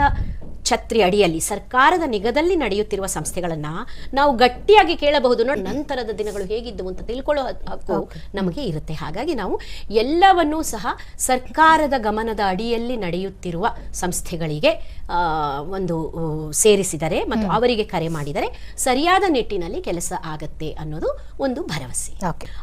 ಛತ್ರಿ ಅಡಿಯಲ್ಲಿ ಸರ್ಕಾರದ ನಿಗದಲ್ಲಿ ನಡೆಯುತ್ತಿರುವ ಸಂಸ್ಥೆಗಳನ್ನ ನಾವು ಗಟ್ಟಿಯಾಗಿ ಕೇಳಬಹುದು ನೋಡಿ ನಂತರದ ದಿನಗಳು ಹೇಗಿದ್ದವು ಅಂತ ತಿಳ್ಕೊಳ್ಳೋ ಹಕ್ಕು ನಮಗೆ ಇರುತ್ತೆ. ಹಾಗಾಗಿ ನಾವು ಎಲ್ಲವನ್ನೂ ಸಹ ಸರ್ಕಾರದ ಗಮನದ ಅಡಿಯಲ್ಲಿ ನಡೆಯುತ್ತಿರುವ ಸಂಸ್ಥೆಗಳಿಗೆ ಒಂದು ಸೇರಿಸಿದರೆ ಮತ್ತು ಅವರಿಗೆ ಕರೆ ಮಾಡಿದರೆ ಸರಿಯಾದ ನಿಟ್ಟಿನಲ್ಲಿ ಕೆಲಸ ಆಗತ್ತೆ ಅನ್ನೋದು ಒಂದು ಭರವಸೆ.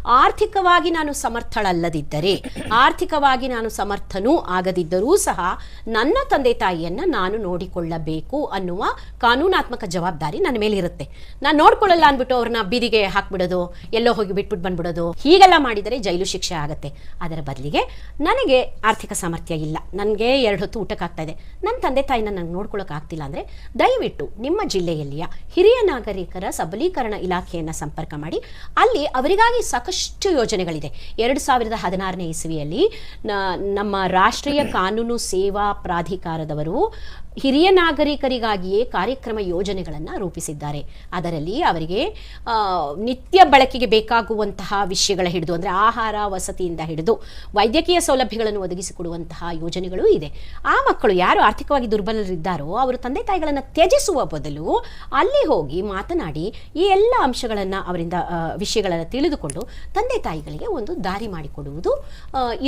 ಆರ್ಥಿಕವಾಗಿ ನಾನು ಸಮರ್ಥಳಲ್ಲದಿದ್ದರೆ ಆರ್ಥಿಕವಾಗಿ ನಾನು ಸಮರ್ಥನೂ ಆಗದಿದ್ದರೂ ಸಹ ನನ್ನ ತಂದೆ ತಾಯಿಯನ್ನ ನಾನು ನೋಡಿಕೊಳ್ಳಬೇಕು ಅನ್ನುವ ಕಾನೂನಾತ್ಮಕ ಜವಾಬ್ದಾರಿ ನನ್ನ ಮೇಲೆ ಇರುತ್ತೆ ನಾನು ನೋಡ್ಕೊಳ್ಳಲ್ಲ ಅಂದ್ಬಿಟ್ಟು ಅವ್ರನ್ನ ಬೀದಿಗೆ ಹಾಕ್ಬಿಡೋದು ಎಲ್ಲೋ ಹೋಗಿ ಬಿಟ್ಬಿಟ್ಟು ಬಂದ್ಬಿಡೋದು ಹೀಗೆಲ್ಲ ಮಾಡಿದರೆ ಜೈಲು ಶಿಕ್ಷೆ ಆಗತ್ತೆ. ಅದರ ಬದಲಿಗೆ ನನಗೆ ಆರ್ಥಿಕ ಸಾಮರ್ಥ್ಯ ಇಲ್ಲ. ನನಗೆ ಎರಡು ಹೊತ್ತು ಊಟಕ್ಕಾಗ್ತಾ ಇದೆ. ನನ್ನ ತಂದೆ ತಾಯಿನ ನಂಗೆ ನೋಡ್ಕೊಳ್ಳೋಕೆ ಆಗ್ತಿಲ್ಲ ಅಂದರೆ ದಯವಿಟ್ಟು ನಿಮ್ಮ ಜಿಲ್ಲೆಯಲ್ಲಿಯ ಹಿರಿಯ ನಾಗರಿಕರ ಸಬಲೀಕರಣ ಇಲಾಖೆಯನ್ನು ಸಂಪರ್ಕ ಮಾಡಿ. ಅಲ್ಲಿ ಅವರಿಗಾಗಿ ಸಾಕಷ್ಟು ಯೋಜನೆಗಳಿದೆ. ಎರಡು ಸಾವಿರದ ಹದಿನಾರನೇ ಇಸವಿಯಲ್ಲಿ ನಮ್ಮ ರಾಷ್ಟ್ರೀಯ ಕಾನೂನು ಸೇವಾ ಪ್ರಾಧಿಕಾರದವರು ಹಿರಿಯ ನಾಗರಿಕರಿಗಾಗಿಯೇ ಕಾರ್ಯಕ್ರಮ ಯೋಜನೆಗಳನ್ನು ರೂಪಿಸಿದ್ದಾರೆ. ಅದರಲ್ಲಿ ಅವರಿಗೆ ನಿತ್ಯ ಬಳಕೆಗೆ ಬೇಕಾಗುವಂತಹ ವಿಷಯಗಳ ಹಿಡಿದು, ಅಂದರೆ ಆಹಾರ, ವಸತಿಯಿಂದ ಹಿಡಿದು, ವೈದ್ಯಕೀಯ ಸೌಲಭ್ಯಗಳನ್ನು ಒದಗಿಸಿಕೊಡುವಂತಹ ಯೋಜನೆಗಳು ಇದೆ. ಆ ಮಕ್ಕಳು ಯಾರು ಆರ್ಥಿಕವಾಗಿ ದುರ್ಬಲರಿದ್ದಾರೋ, ಅವರು ತಂದೆ ತಾಯಿಗಳನ್ನು ತ್ಯಜಿಸುವ ಬದಲು ಅಲ್ಲಿ ಹೋಗಿ ಮಾತನಾಡಿ, ಈ ಎಲ್ಲ ಅಂಶಗಳನ್ನು ಅವರಿಂದ ವಿಷಯಗಳನ್ನು ತಿಳಿದುಕೊಂಡು ತಂದೆ ತಾಯಿಗಳಿಗೆ ಒಂದು ದಾರಿ ಮಾಡಿಕೊಡುವುದು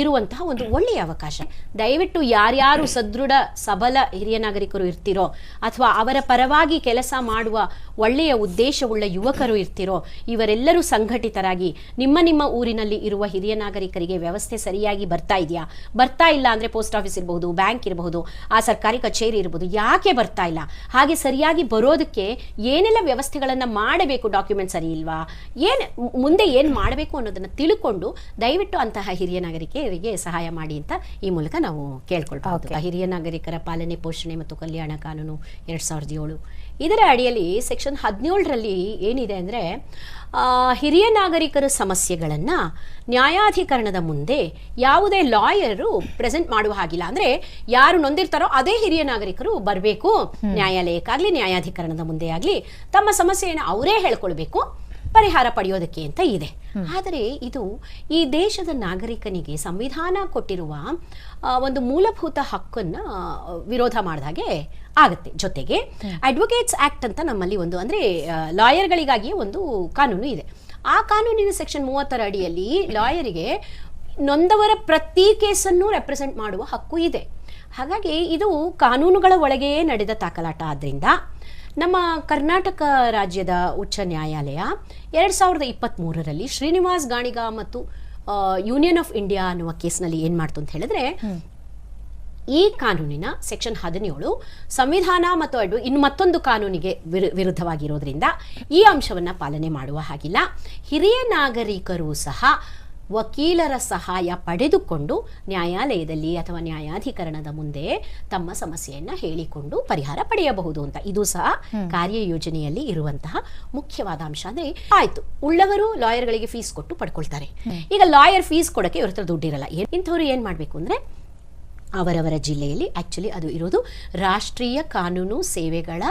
ಇರುವಂತಹ ಒಂದು ಒಳ್ಳೆಯ ಅವಕಾಶ. ದಯವಿಟ್ಟು ಯಾರ್ಯಾರು ಸದೃಢ, ಸಬಲ ಹಿರಿಯ ನಾಗರಿಕರು ಇರ್ತಿರೋ ಅಥವಾ ಅವರ ಪರವಾಗಿ ಕೆಲಸ ಮಾಡುವ ಒಳ್ಳೆಯ ಉದ್ದೇಶವುಳ್ಳ ಯುವಕರು ಇರ್ತಿರೋ ಇವರೆಲ್ಲರೂ ಸಂಘಟಿತರಾಗಿ ನಿಮ್ಮ ನಿಮ್ಮ ಊರಿನಲ್ಲಿ ಇರುವ ಹಿರಿಯ ನಾಗರಿಕರಿಗೆ ವ್ಯವಸ್ಥೆ ಸರಿಯಾಗಿ ಬರ್ತಾ ಇದೆಯಾ? ಬರ್ತಾ ಇಲ್ಲ ಅಂದ್ರೆ ಪೋಸ್ಟ್ ಆಫೀಸ್ ಇರಬಹುದು ಬ್ಯಾಂಕ್ ಇರಬಹುದು ಆ ಸರ್ಕಾರಿ ಕಚೇರಿ ಇರಬಹುದು ಯಾಕೆ ಬರ್ತಾ ಇಲ್ಲ? ಹಾಗೆ ಸರಿಯಾಗಿ ಬರೋದಕ್ಕೆ ಏನೆಲ್ಲ ವ್ಯವಸ್ಥೆಗಳನ್ನು ಮಾಡಬೇಕು ಡಾಕ್ಯುಮೆಂಟ್ ಸರಿ ಇಲ್ವಾ? ಏನು ಮುಂದೆ ಏನು ಮಾಡಬೇಕು ಅನ್ನೋದನ್ನ ತಿಳ್ಕೊಂಡು ದಯವಿಟ್ಟು ಅಂತಹ ಹಿರಿಯ ನಾಗರಿಕರಿಗೆ ಸಹಾಯ ಮಾಡಿ ಅಂತ ಈ ಮೂಲಕ ನಾವು ಕೇಳ್ಕೊಳ್ಬಹುದು. ಹಿರಿಯ ನಾಗರಿಕರ ಪಾಲನೆ ಪೋಷಣೆ ಮತ್ತು ಕಲ್ಯಾಣ ಕಾನೂನು ಎರಡು ಸಾವಿರದ ಏಳು. ಇದರ ಅಡಿಯಲ್ಲಿ ಸೆಕ್ಷನ್ ಹದಿನೇಳರಲ್ಲಿ ಏನಿದೆ ಅಂದರೆ ಹಿರಿಯ ನಾಗರಿಕರ ಸಮಸ್ಯೆಗಳನ್ನು ನ್ಯಾಯಾಧಿಕರಣದ ಮುಂದೆ ಯಾವುದೇ ಲಾಯರು ಪ್ರೆಸೆಂಟ್ ಮಾಡುವ ಹಾಗಿಲ್ಲ. ಅಂದರೆ ಯಾರು ನೊಂದಿರ್ತಾರೋ ಅದೇ ಹಿರಿಯ ನಾಗರಿಕರು ಬರಬೇಕು. ನ್ಯಾಯಾಲಯಕ್ಕಾಗಲಿ ನ್ಯಾಯಾಧಿಕರಣದ ಮುಂದೆ ಆಗಲಿ ತಮ್ಮ ಸಮಸ್ಯೆಯನ್ನು ಅವರೇ ಹೇಳ್ಕೊಳ್ಬೇಕು. ಪರಿಹಾರ ಪಡೆಯೋದಕ್ಕೆ ಅಂತ ಇದೆ. ಆದರೆ ಇದು ಈ ದೇಶದ ನಾಗರಿಕನಿಗೆ ಸಂವಿಧಾನ ಕೊಟ್ಟಿರುವ ಒಂದು ಮೂಲಭೂತ ಹಕ್ಕನ್ನ ವಿರೋಧ ಮಾಡಿದ ಹಾಗೆ ಆಗುತ್ತೆ. ಜೊತೆಗೆ ಅಡ್ವೊಕೇಟ್ಸ್ ಆಕ್ಟ್ ಅಂತ ನಮ್ಮಲ್ಲಿ ಒಂದು ಅಂದ್ರೆ ಲಾಯರ್ಗಳಿಗಾಗಿಯೇ ಒಂದು ಕಾನೂನು ಇದೆ. ಆ ಕಾನೂನಿನ ಸೆಕ್ಷನ್ ಮೂವತ್ತರ ಅಡಿಯಲ್ಲಿ ಲಾಯರಿಗೆ ನೊಂದವರ ಪ್ರತಿ ಕೇಸನ್ನು ರೆಪ್ರೆಸೆಂಟ್ ಮಾಡುವ ಹಕ್ಕು ಇದೆ. ಹಾಗಾಗಿ ಇದು ಕಾನೂನುಗಳ ಒಳಗೆಯೇ ನಡೆದ ತಾಕಲಾಟ ಆದ್ರಿಂದ ನಮ್ಮ ಕರ್ನಾಟಕ ರಾಜ್ಯದ ಉಚ್ಚ ನ್ಯಾಯಾಲಯ ಎರಡ್ ಸಾವಿರದ ಇಪ್ಪತ್ತ್ ಮೂರರಲ್ಲಿ ಶ್ರೀನಿವಾಸ್ ಗಾಣಿಗ ಮತ್ತು ಯೂನಿಯನ್ ಆಫ್ ಇಂಡಿಯಾ ಅನ್ನುವ ಕೇಸ್ನಲ್ಲಿ ಏನ್ ಮಾಡ್ತು ಅಂತ ಹೇಳಿದ್ರೆ ಈ ಕಾನೂನಿನ ಸೆಕ್ಷನ್ ಹದಿನೇಳು ಸಂವಿಧಾನ ಮತ್ತು ಅಡ್ವ ಇನ್ನು ಮತ್ತೊಂದು ಕಾನೂನಿಗೆ ವಿರು ವಿರುದ್ಧವಾಗಿರೋದ್ರಿಂದ ಈ ಅಂಶವನ್ನ ಪಾಲನೆ ಮಾಡುವ ಹಾಗಿಲ್ಲ. ಹಿರಿಯ ನಾಗರಿಕರು ಸಹ ವಕೀಲರ ಸಹಾಯ ಪಡೆದುಕೊಂಡು ನ್ಯಾಯಾಲಯದಲ್ಲಿ ಅಥವಾ ನ್ಯಾಯಾಧಿಕರಣದ ಮುಂದೆ ತಮ್ಮ ಸಮಸ್ಯೆಯನ್ನು ಹೇಳಿಕೊಂಡು ಪರಿಹಾರ ಪಡೆಯಬಹುದು ಅಂತ. ಇದು ಸಹ ಕಾರ್ಯಯೋಜನೆಯಲ್ಲಿ ಇರುವಂತಹ ಮುಖ್ಯವಾದ ಅಂಶ ಅಂದ್ರೆ ಆಯ್ತು. ಉಳ್ಳವರು ಲಾಯರ್ಗಳಿಗೆ ಫೀಸ್ ಕೊಟ್ಟು ಪಡ್ಕೊಳ್ತಾರೆ. ಈಗ ಲಾಯರ್ ಫೀಸ್ ಕೊಡಕ್ಕೆ ಇವ್ರ ಹತ್ರ ದುಡ್ಡಿರಲ್ಲ. ಇಂಥವ್ರು ಏನ್ ಮಾಡ್ಬೇಕು ಅಂದ್ರೆ ಅವರವರ ಜಿಲ್ಲೆಯಲ್ಲಿ ಆಕ್ಚುಲಿ ಅದು ಇರೋದು ರಾಷ್ಟ್ರೀಯ ಕಾನೂನು ಸೇವೆಗಳ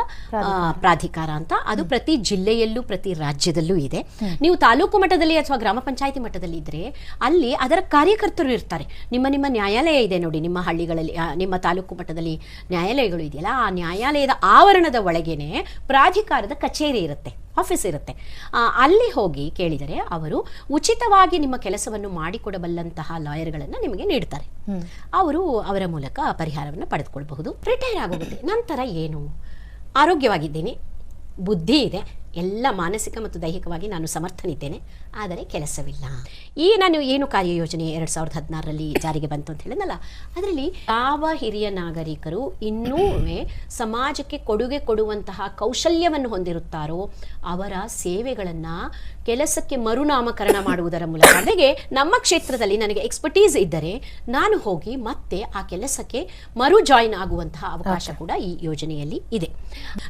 ಪ್ರಾಧಿಕಾರ. ಅಂತ. ಅದು ಪ್ರತಿ ಜಿಲ್ಲೆಯಲ್ಲೂ ಪ್ರತಿ ರಾಜ್ಯದಲ್ಲೂ ಇದೆ. ನೀವು ತಾಲೂಕು ಮಟ್ಟದಲ್ಲಿ ಅಥವಾ ಗ್ರಾಮ ಪಂಚಾಯತಿ ಮಟ್ಟದಲ್ಲಿ ಇದ್ರೆ ಅಲ್ಲಿ ಅದರ ಕಾರ್ಯಕರ್ತರು ಇರ್ತಾರೆ. ನಿಮ್ಮ ನಿಮ್ಮ ನ್ಯಾಯಾಲಯ ಇದೆ ನೋಡಿ ನಿಮ್ಮ ಹಳ್ಳಿಗಳಲ್ಲಿ ನಿಮ್ಮ ತಾಲೂಕು ಮಟ್ಟದಲ್ಲಿ ನ್ಯಾಯಾಲಯಗಳು ಇದೆಯಲ್ಲ ಆ ನ್ಯಾಯಾಲಯದ ಆವರಣದ ಒಳಗೇನೆ ಪ್ರಾಧಿಕಾರದ ಕಚೇರಿ ಇರುತ್ತೆ. ಆಫೀಸ್ ಇರುತ್ತೆ. ಅಲ್ಲಿ ಹೋಗಿ ಕೇಳಿದರೆ ಅವರು ಉಚಿತವಾಗಿ ನಿಮ್ಮ ಕೆಲಸವನ್ನು ಮಾಡಿಕೊಡಬಲ್ಲಂತಹ ಲಾಯರ್ಗಳನ್ನು ನಿಮಗೆ ನೀಡ್ತಾರೆ. ಅವರು ಅವರ ಮೂಲಕ ಪರಿಹಾರವನ್ನು ಪಡೆದುಕೊಳ್ಬಹುದು. ರಿಟೈರ್ ಆಗೋಗುತ್ತೆ. ನಂತರ ಏನು? ಆರೋಗ್ಯವಾಗಿದ್ದೀನಿ. ಬುದ್ಧಿ ಇದೆ. ಎಲ್ಲ ಮಾನಸಿಕ ಮತ್ತು ದೈಹಿಕವಾಗಿ ನಾನು ಸಮರ್ಥನಿದ್ದೇನೆ ಆದರೆ ಕೆಲಸವಿಲ್ಲ. ಈ ನಾನು ಏನು ಕಾರ್ಯಯೋಜನೆ ಎರಡು ಸಾವಿರದ ಹದಿನಾರರಲ್ಲಿ ಜಾರಿಗೆ ಬಂತು ಅಂತ ಹೇಳಿದ್ನಲ್ಲ ಅದರಲ್ಲಿ ಯಾವ ಹಿರಿಯ ನಾಗರಿಕರು ಇನ್ನೂ ಸಮಾಜಕ್ಕೆ ಕೊಡುಗೆ ಕೊಡುವಂತಹ ಕೌಶಲ್ಯವನ್ನು ಹೊಂದಿರುತ್ತಾರೋ ಅವರ ಸೇವೆಗಳನ್ನು ಕೆಲಸಕ್ಕೆ ಮರುನಾಮಕರಣ ಮಾಡುವುದರ ಮೂಲಕ. ನನಗೆ ನಮ್ಮ ಕ್ಷೇತ್ರದಲ್ಲಿ ನನಗೆ ಎಕ್ಸ್ಪರ್ಟೀಸ್ ಇದ್ದರೆ ನಾನು ಹೋಗಿ ಮತ್ತೆ ಆ ಕೆಲಸಕ್ಕೆ ಮರು ಜಾಯಿನ್ ಆಗುವಂತಹ ಅವಕಾಶ ಕೂಡ ಈ ಯೋಜನೆಯಲ್ಲಿ ಇದೆ.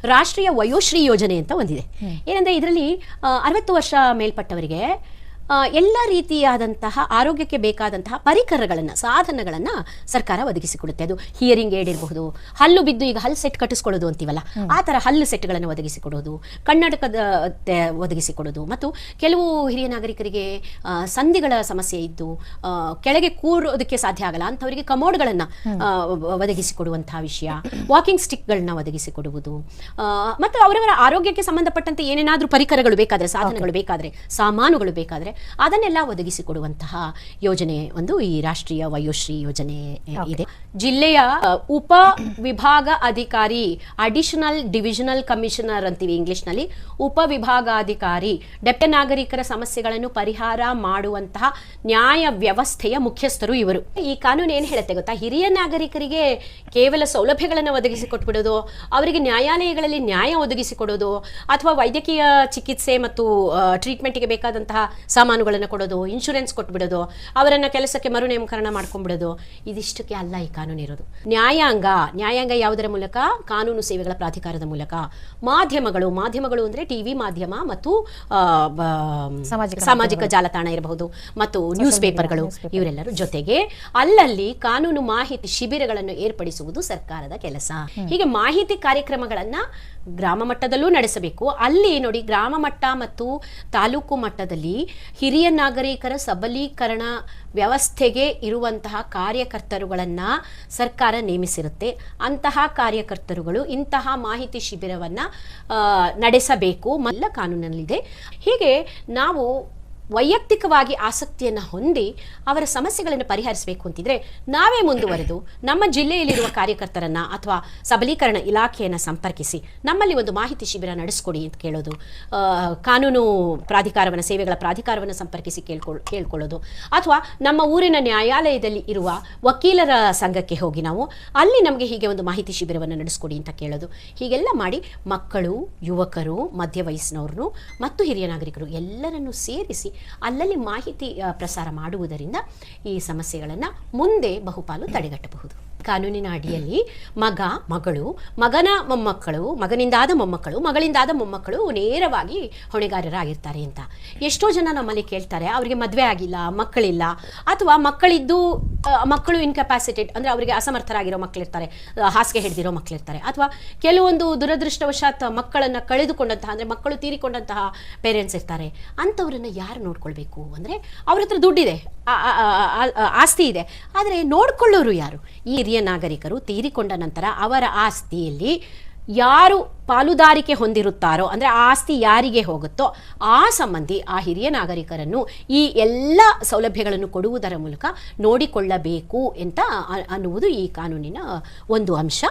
ರಾಷ್ಟ್ರೀಯ ವಯೋಶ್ರೀ ಯೋಜನೆ ಅಂತ ಒಂದಿದೆ. ಏನಂದ್ರೆ ಇದರಲ್ಲಿ ಅರವತ್ತು ವರ್ಷ ಮೇಲ್ಪಟ್ಟವರಿಗೆ ಎಲ್ಲ ರೀತಿಯಾದಂತಹ ಆರೋಗ್ಯಕ್ಕೆ ಬೇಕಾದಂತಹ ಪರಿಕರಗಳನ್ನು ಸಾಧನಗಳನ್ನು ಸರ್ಕಾರ ಒದಗಿಸಿಕೊಡುತ್ತೆ. ಅದು ಹಿಯರಿಂಗ್ ಏಡ್ ಇರಬಹುದು ಹಲ್ಲು ಬಿದ್ದು ಈಗ ಹಲ್ಲು ಸೆಟ್ ಕಟ್ಟಿಸ್ಕೊಳ್ಳೋದು ಅಂತೀವಲ್ಲ ಆ ಥರ ಹಲ್ಲು ಸೆಟ್ಗಳನ್ನು ಒದಗಿಸಿಕೊಡೋದು ಕನ್ನಡಕದ ಒದಗಿಸಿಕೊಡೋದು ಮತ್ತು ಕೆಲವು ಹಿರಿಯ ನಾಗರಿಕರಿಗೆ ಸಂಧಿಗಳ ಸಮಸ್ಯೆ ಇದ್ದು ಕೆಳಗೆ ಕೂರೋದಕ್ಕೆ ಸಾಧ್ಯ ಆಗಲ್ಲ ಅಂಥವರಿಗೆ ಕಮೋಡ್ಗಳನ್ನು ಒದಗಿಸಿಕೊಡುವಂತಹ ವಿಷಯ ವಾಕಿಂಗ್ ಸ್ಟಿಕ್ಗಳನ್ನ ಒದಗಿಸಿಕೊಡುವುದು ಮತ್ತು ಅವರವರ ಆರೋಗ್ಯಕ್ಕೆ ಸಂಬಂಧಪಟ್ಟಂತೆ ಏನೇನಾದರೂ ಪರಿಕರಗಳು ಬೇಕಾದರೆ ಸಾಧನಗಳು ಬೇಕಾದರೆ ಸಾಮಾನುಗಳು ಬೇಕಾದರೆ ಅದನ್ನೆಲ್ಲ ಒದಗಿಸಿಕೊಡುವಂತಹ ಯೋಜನೆ ಒಂದು ಈ ರಾಷ್ಟ್ರೀಯ ವಯೋಶ್ರೀ ಯೋಜನೆ ಇದೆ. ಜಿಲ್ಲೆಯ ಉಪ ವಿಭಾಗ ಅಧಿಕಾರಿ ಅಡಿಷನಲ್ ಡಿವಿಷನಲ್ ಕಮಿಷನರ್ ಅಂತೀವಿ ಇಂಗ್ಲಿಷ್ನಲ್ಲಿ. ಉಪ ವಿಭಾಗಾಧಿಕಾರಿ ಡೆಪ್ಟ ನಾಗರಿಕರ ಸಮಸ್ಯೆಗಳನ್ನು ಪರಿಹಾರ ಮಾಡುವಂತಹ ನ್ಯಾಯ ವ್ಯವಸ್ಥೆಯ ಮುಖ್ಯಸ್ಥರು ಇವರು. ಈ ಕಾನೂನು ಏನು ಹೇಳುತ್ತೆ ಗೊತ್ತಾ? ಹಿರಿಯ ನಾಗರಿಕರಿಗೆ ಕೇವಲ ಸೌಲಭ್ಯಗಳನ್ನು ಒದಗಿಸಿಕೊಟ್ಬಿಡೋದು ಅವರಿಗೆ ನ್ಯಾಯಾಲಯಗಳಲ್ಲಿ ನ್ಯಾಯ ಒದಗಿಸಿಕೊಡೋದು ಅಥವಾ ವೈದ್ಯಕೀಯ ಚಿಕಿತ್ಸೆ ಮತ್ತು ಟ್ರೀಟ್ಮೆಂಟ್ಗೆ ಬೇಕಾದಂತಹ ಸಾಮಾನುಗಳನ್ನು ಕೊಡೋದು ಇನ್ಶೂರೆನ್ಸ್ ಕೊಟ್ಬಿಡೋದು ಅವರನ್ನ ಕೆಲಸಕ್ಕೆ ಮರು ನೇಮಕರಣ ಮಾಡ್ಕೊಂಡ್ಬಿಡೋದು ಇದಿಷ್ಟಕ್ಕೆ ಅಲ್ಲ ಈ ಕಾನೂನು ಇರೋದು. ನ್ಯಾಯಾಂಗ ನ್ಯಾಯಾಂಗ ಯಾವುದರ ಮೂಲಕ? ಕಾನೂನು ಸೇವೆಗಳ ಪ್ರಾಧಿಕಾರದ ಮೂಲಕ. ಮಾಧ್ಯಮಗಳು ಮಾಧ್ಯಮಗಳು ಅಂದ್ರೆ ಟಿವಿ ಮಾಧ್ಯಮ ಮತ್ತು ಸಾಮಾಜಿಕ ಜಾಲತಾಣ ಇರಬಹುದು ಮತ್ತು ನ್ಯೂಸ್ ಪೇಪರ್ಗಳು ಇವರೆಲ್ಲರೂ ಜೊತೆಗೆ ಅಲ್ಲಲ್ಲಿ ಕಾನೂನು ಮಾಹಿತಿ ಶಿಬಿರಗಳನ್ನು ಏರ್ಪಡಿಸುವುದು ಸರ್ಕಾರದ ಕೆಲಸ. ಹೀಗೆ ಮಾಹಿತಿ ಕಾರ್ಯಕ್ರಮಗಳನ್ನ ಗ್ರಾಮ ಮಟ್ಟದಲ್ಲೂ ನಡೆಸಬೇಕು. ಅಲ್ಲಿ ನೋಡಿ ಗ್ರಾಮ ಮಟ್ಟ ಮತ್ತು ತಾಲೂಕು ಮಟ್ಟದಲ್ಲಿ ಹಿರಿಯ ನಾಗರಿಕರ ಸಬಲೀಕರಣ ವ್ಯವಸ್ಥೆಗೆ ಇರುವಂತಹ ಕಾರ್ಯಕರ್ತರುಗಳನ್ನು ಸರ್ಕಾರ ನೇಮಿಸಿರುತ್ತೆ. ಅಂತಹ ಕಾರ್ಯಕರ್ತರುಗಳು ಇಂತಹ ಮಾಹಿತಿ ಶಿಬಿರವನ್ನು ನಡೆಸಬೇಕು. ಮಲ್ಲ ಕಾನೂನಲ್ಲಿದೆ. ಹೀಗೆ ನಾವು ವೈಯಕ್ತಿಕವಾಗಿ ಆಸಕ್ತಿಯನ್ನು ಹೊಂದಿ ಅವರ ಸಮಸ್ಯೆಗಳನ್ನು ಪರಿಹರಿಸಬೇಕು ಅಂತಿದ್ರೆ ನಾವೇ ಮುಂದುವರೆದು ನಮ್ಮ ಜಿಲ್ಲೆಯಲ್ಲಿರುವ ಕಾರ್ಯಕರ್ತರನ್ನ ಅಥವಾ ಸಬಲೀಕರಣ ಇಲಾಖೆಯನ್ನು ಸಂಪರ್ಕಿಸಿ ನಮ್ಮಲ್ಲಿ ಒಂದು ಮಾಹಿತಿ ಶಿಬಿರ ನಡೆಸ್ಕೊಡಿ ಅಂತ ಕೇಳೋದು. ಕಾನೂನು ಪ್ರಾಧಿಕಾರವನ್ನು, ಸೇವೆಗಳ ಪ್ರಾಧಿಕಾರವನ್ನು ಸಂಪರ್ಕಿಸಿ ಕೇಳ್ಕೊಳ್, ಕೇಳ್ಕೊಳ್ಳೋದು. ಅಥವಾ ನಮ್ಮ ಊರಿನ ನ್ಯಾಯಾಲಯದಲ್ಲಿ ಇರುವ ವಕೀಲರ ಸಂಘಕ್ಕೆ ಹೋಗಿ ನಾವು ಅಲ್ಲಿ ನಮಗೆ ಹೀಗೆ ಒಂದು ಮಾಹಿತಿ ಶಿಬಿರವನ್ನು ನಡೆಸ್ಕೊಡಿ ಅಂತ ಕೇಳೋದು. ಹೀಗೆಲ್ಲ ಮಾಡಿ ಮಕ್ಕಳು, ಯುವಕರು ಮಧ್ಯ ವಯಸ್ಸಿನವ್ರನ್ನು ಮತ್ತು ಹಿರಿಯ ನಾಗರಿಕರು ಎಲ್ಲರನ್ನೂ ಸೇರಿಸಿ ಅಲ್ಲಲ್ಲಿ ಮಾಹಿತಿ ಪ್ರಸಾರ ಮಾಡುವುದರಿಂದ ಈ ಸಮಸ್ಯೆಗಳನ್ನು ಮುಂದೆ ಬಹುಪಾಲು ತಡೆಗಟ್ಟಬಹುದು. ಕಾನೂನಿನ ಅಡಿಯಲ್ಲಿ ಮಗ, ಮಗಳು, ಮಗನ ಮೊಮ್ಮಕ್ಕಳು, ಮಗನಿಂದಾದ ಮೊಮ್ಮಕ್ಕಳು, ಮಗಳಿಂದಾದ ಮೊಮ್ಮಕ್ಕಳು ನೇರವಾಗಿ ಹೊಣೆಗಾರರಾಗಿರ್ತಾರೆ ಅಂತ. ಎಷ್ಟೋ ಜನ ನಮ್ಮಲ್ಲಿ ಕೇಳ್ತಾರೆ, ಅವರಿಗೆ ಮದುವೆ ಆಗಿಲ್ಲ, ಮಕ್ಕಳಿಲ್ಲ, ಅಥವಾ ಮಕ್ಕಳಿದ್ದು ಮಕ್ಕಳು ಇನ್ಕೆಪಾಸಿಟೆಡ್ ಅಂದರೆ ಅವರಿಗೆ ಅಸಮರ್ಥರಾಗಿರೋ ಮಕ್ಕಳಿರ್ತಾರೆ ಹಾಸಿಗೆ ಹಿಡಿದಿರೋ ಮಕ್ಕಳಿರ್ತಾರೆ. ಅಥವಾ ಕೆಲವೊಂದು ದುರದೃಷ್ಟವಶಾತ್ ಮಕ್ಕಳನ್ನು ಕಳೆದುಕೊಂಡಂತಹ, ಅಂದರೆ ಮಕ್ಕಳು ತೀರಿಕೊಂಡಂತಹ ಪೇರೆಂಟ್ಸ್ ಇರ್ತಾರೆ. ಅಂಥವ್ರನ್ನ ಯಾರು ನೋಡ್ಕೊಳ್ಬೇಕು? ಅಂದರೆ ಅವ್ರ ಹತ್ರ ದುಡ್ಡಿದೆ ಆಸ್ತಿ ಇದೆ. ಆದರೆ ನೋಡ್ಕೊಳ್ಳೋರು ಯಾರು? ಈ ಹಿರಿಯ ನಾಗರಿಕರು ತೀರಿಕೊಂಡ ನಂತರ ಅವರ ಆಸ್ತಿಯಲ್ಲಿ ಯಾರು ಪಾಲುದಾರಿಕೆ ಹೊಂದಿರುತ್ತಾರೋ, ಅಂದರೆ ಆಸ್ತಿ ಯಾರಿಗೆ ಹೋಗುತ್ತೋ, ಆ ಸಂಬಂಧಿ ಆ ಹಿರಿಯ ನಾಗರಿಕರನ್ನು ಈ ಎಲ್ಲ ಸೌಲಭ್ಯಗಳನ್ನು ಕೊಡುವುದರ ಮೂಲಕ ನೋಡಿಕೊಳ್ಳಬೇಕು ಅಂತ ಅನ್ನುವುದು ಈ ಕಾನೂನಿನ ಒಂದು ಅಂಶ.